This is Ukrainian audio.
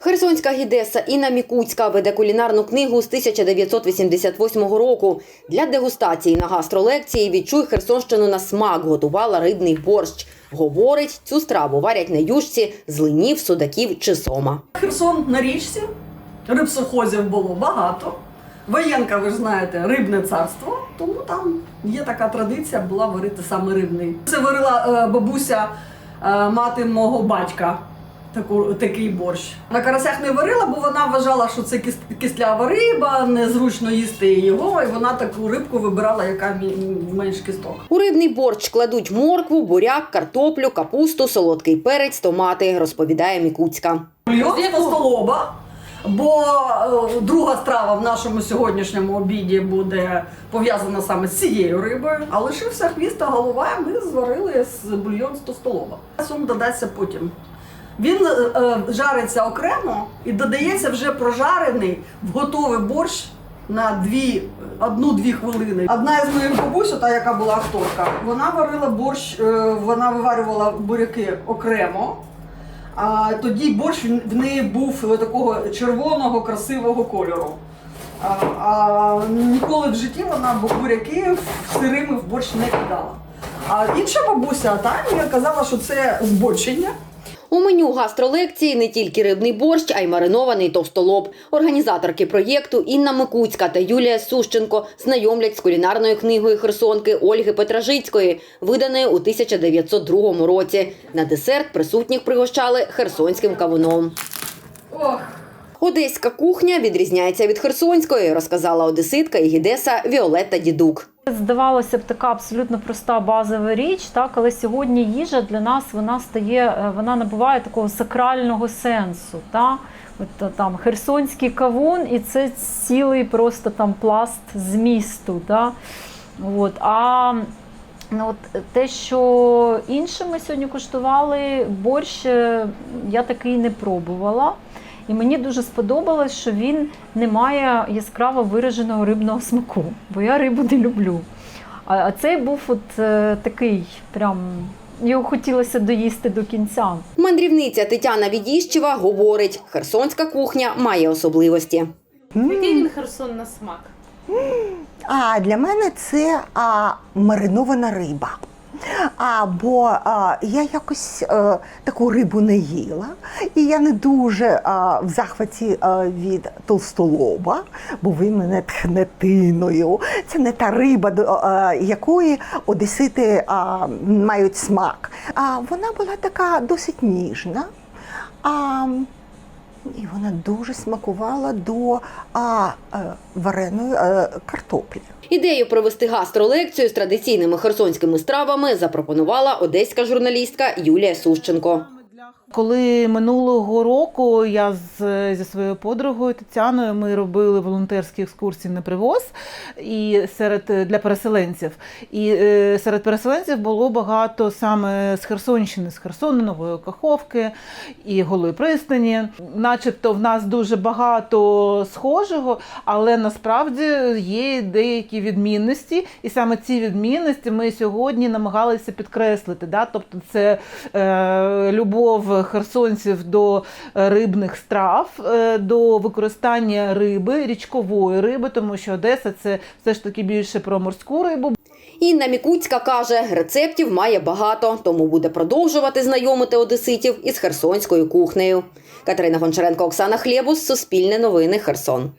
Херсонська гідеса Інна Мікуцька веде кулінарну книгу з 1988 року. Для дегустації на гастролекції «Відчуй Херсонщину на смак» готувала рибний борщ. Говорить, цю страву варять на юшці з линів, судаків чи сома. Херсон на річці, рибсохозів було багато. Воєнка, ви ж знаєте, рибне царство, тому там є така традиція була варити саме рибний. Це варила е, бабуся е, мати мого батька. Таку, такий борщ. На карасях не варила, бо вона вважала, що це кис- кислява риба, незручно їсти його, і вона таку рибку вибирала, яка менш кісток. У рибний борщ кладуть моркву, буряк, картоплю, капусту, солодкий перець, томати, розповідає Мікуцька. Бульйон столоба, бо е, друга страва в нашому сьогоднішньому обіді буде пов'язана саме з цією рибою. А лишився хвіст та голова, ми зварили з бульйон з тостолоба. Сум додасться потім. Він е, е, жариться окремо і додається вже прожарений в готовий борщ на дві, одну-дві хвилини. Одна із моїх бабусь, та яка була акторка, вона варила борщ, е, вона виварювала буряки окремо. А тоді борщ в неї був такого червоного, красивого кольору. А, а ніколи в житті вона буряки сирими в борщ не кидала. А інша бабуся Таня казала, що це збочення. У меню гастролекції не тільки рибний борщ, а й маринований товстолоб. Організаторки проєкту Інна Микуцька та Юлія Сущенко знайомлять з кулінарною книгою Херсонки Ольги Петражицької, виданою у 1902 році. На десерт присутніх пригощали херсонським кавуном. Ох, Одеська кухня відрізняється від херсонської, розказала одеситка і гідеса Віолетта Дідук. Здавалося б, така абсолютно проста базова річ, так, але сьогодні їжа для нас вона стає, е, вона набуває такого сакрального сенсу. Так? От е, там херсонський кавун, і це цілий просто там пласт змісту. Так? От. А ну, от те, що інше ми сьогодні куштували, борщ е, я такий не пробувала. І мені дуже сподобалось, що він не має яскраво вираженого рибного смаку, бо я рибу не люблю. А, а цей був от е, такий, прям його хотілося доїсти до кінця. Мандрівниця Тетяна Відіщева говорить, херсонська кухня має особливості. Який він Херсон на смак? А для мене це а, маринована риба. А, бо а, я якось а, таку рибу не їла, і я не дуже а, в захваті а, від толстолоба, бо він мене тхне тиною. Це не та риба, до а, якої одесити а, мають смак. А вона була така досить ніжна. А, і вона дуже смакувала до а, е, вареної а, картоплі. Ідею провести гастролекцію з традиційними херсонськими стравами запропонувала одеська журналістка Юлія Сущенко. Коли минулого року я з, зі своєю подругою Тетяною ми робили волонтерські екскурсії на привоз і серед для переселенців. І е, серед переселенців було багато саме з Херсонщини, з Херсону, Нової Каховки і Голої пристані. Начебто в нас дуже багато схожого, але насправді є деякі відмінності, і саме ці відмінності ми сьогодні намагалися підкреслити. Да? Тобто це е, любов херсонців до е, рибних страв, е, до використання риби, річкової риби, тому що Одеса це все ж таки більше про морську рибу. Інна Мікуцька каже, рецептів має багато, тому буде продовжувати знайомити одеситів із херсонською кухнею. Катерина Гончаренко, Оксана Хлєбус, Суспільне новини, Херсон.